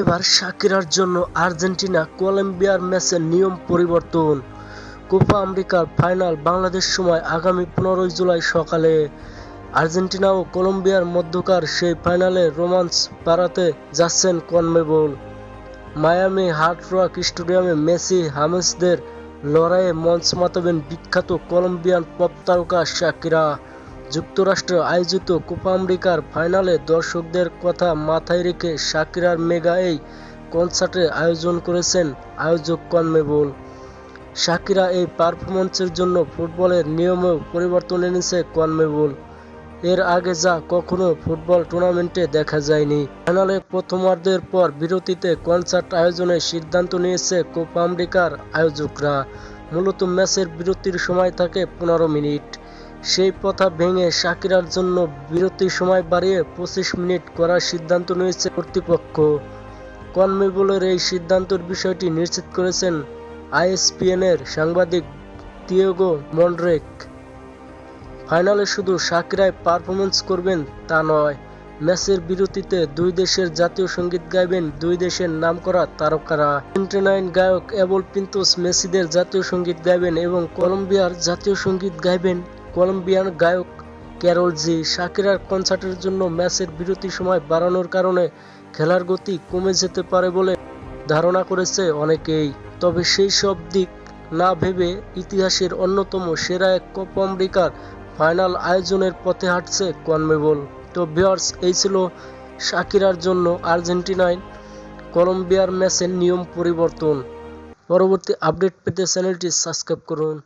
এবার শাকিরার জন্য আর্জেন্টিনা কলম্বিয়ার ম্যাচের নিয়ম পরিবর্তন। কোপা আমেরিকার ফাইনাল বাংলাদেশ সময় আগামী পনেরোই জুলাই সকালে। আর্জেন্টিনা ও কলম্বিয়ার মধ্যকার সেই ফাইনালে রোমান্স বাড়াতে যাচ্ছেন কনমেবল। মায়ামি হার্ড রক স্টেডিয়ামে মেসি হামেসদের লড়াইয়ে মঞ্চ মাতাবেন বিখ্যাত কলম্বিয়ান পপ তারকা শাকিরা। যুক্তরাষ্ট্রে আয়োজিত কোপা আমেরিকার ফাইনালে দর্শকদের কথা মাথায় রেখে শাকিরার মেগা এই কনসার্টের আয়োজন করেছেন আয়োজক কনমেবল শাকিরা এই পারফরমেন্সের জন্য ফুটবলের নিয়মেও পরিবর্তন এনেছে কনমেবল এর আগে যা কখনো ফুটবল টুর্নামেন্টে দেখা যায়নি। ফাইনালে প্রথমার্ধের পর বিরতিতে কনসার্ট আয়োজনের সিদ্ধান্ত নিয়েছে কোপা আমেরিকার আয়োজকরা। মূলত ম্যাচের বিরতির সময় থাকে পনেরো মিনিট। সেই কথা ভেঙে শাকিরার জন্য বিরতির সময় বাড়িয়ে পঁচিশ মিনিট করার সিদ্ধান্ত নিয়েছে কর্তৃপক্ষ। কনমেবলের এই সিদ্ধান্তের বিষয়টি নিশ্চিত করেছেন আইএসপিএনের সাংবাদিক তিয়েগো মন্ড্রেক। ফাইনালে শুধু শাকিরাই পারফরমেন্স করবেন তা নয় ম্যাচের বিরতিতে দুই দেশের জাতীয় সংগীত গাইবেন দুই দেশের নামকরা তারকারা। আর্জেন্টিনাইন গায়ক এবল পিন্তোস মেসিদের জাতীয় সংগীত গাইবেন এবং কলম্বিয়ার জাতীয় সংগীত গাইবেন কলম্বিয়ান গায়ক ক্যারল জি শাকিরার কনসার্টের জন্য ম্যাচের বিরতি সময় বাড়ানোর কারণে খেলার গতি কমে যেতে পারে বলে ধারণা করেছে অনেকেই। তবে সেই সব দিক না ভেবে ইতিহাসের অন্যতম সেরা এক কোপা আমেরিকার ফাইনাল আয়োজনের পথে হাঁটছে কনমেবল। তো ভিউয়ার্স, এই ছিল শাকিরার জন্য আর্জেন্টিনায় কলম্বিয়ার ম্যাচের নিয়ম পরিবর্তন। পরবর্তী আপডেট পেতে চ্যানেলটি সাবস্ক্রাইব করুন।